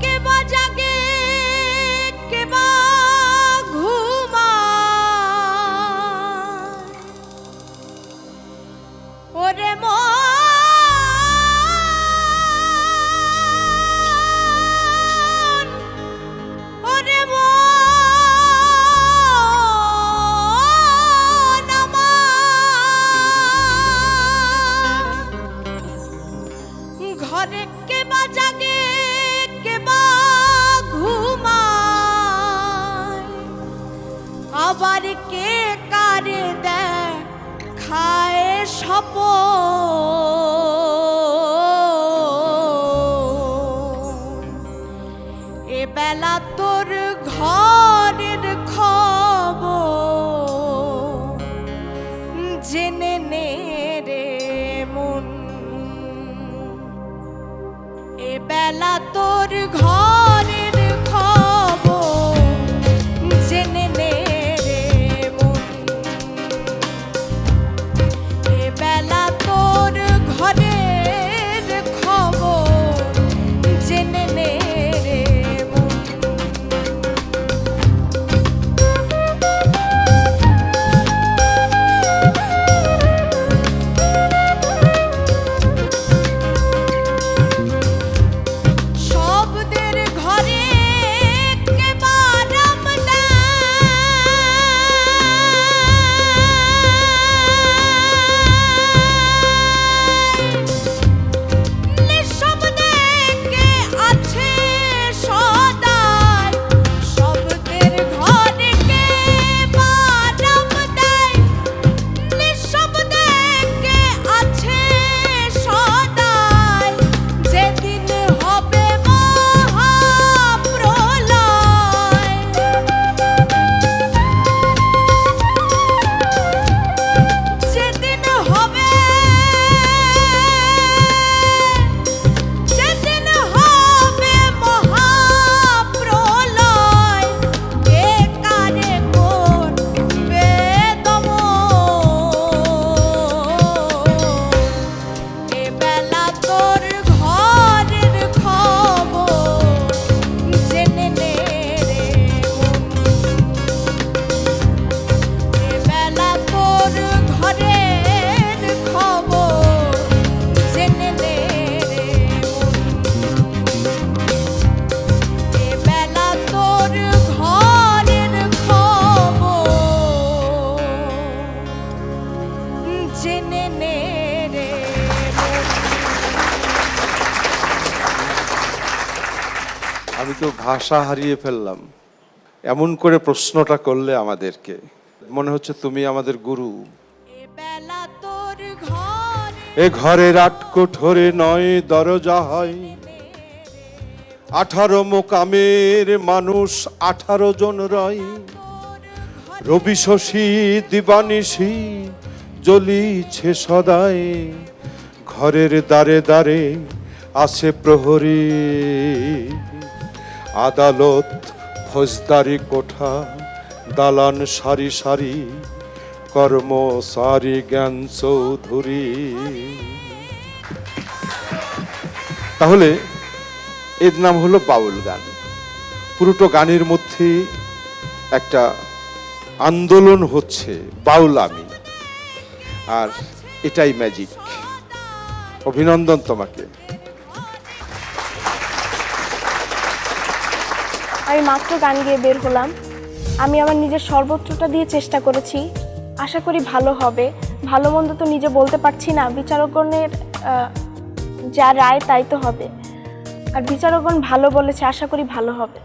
কে বা আবার কে কারে দেয়? খায় সপ এ বেলা তোর ঘরের খবর। জেনে নে রে মন। এ বেলা তোর ঘরের নে রে আমি তো ভাষা হারিয়ে ফেললাম। এমন করে প্রশ্নটা করলে আমাদেরকে। মনে হচ্ছে তুমি আমাদের গুরু। এ ঘরে এ ঘরের আট কোঠরে নয় দরজা হয়। আঠারো মোকামের মানুষ আঠারো জন রয়। রবি শশী দিবানিশি জ্বলিছে সদায় ঘরের দ্বারে দ্বারে আছে প্রহরী। আদালত, ফৌজদারি কোঠা, দালান সারি সারি কর্মসারি জ্ঞান চৌধুরী। তাহলে এর নাম হলো বাউল গান। পুরোটো গানের মধ্যে একটা আন্দোলন হচ্ছে বাউল আমি। আর এটাই ম্যাজিক অভিনন্দন তোমাকে। আমি মাত্র গান গেয়ে বের হলাম। আমি আমার নিজের সর্বোচ্চটা দিয়ে চেষ্টা করেছি। আশা করি ভালো হবে। ভালো মন্দ তো নিজে বলতে পারছি না। বিচারকগণের যা রায় তাই তো হবে। আর বিচারকগণ ভালো বলেছে, আশা করি ভালো হবে।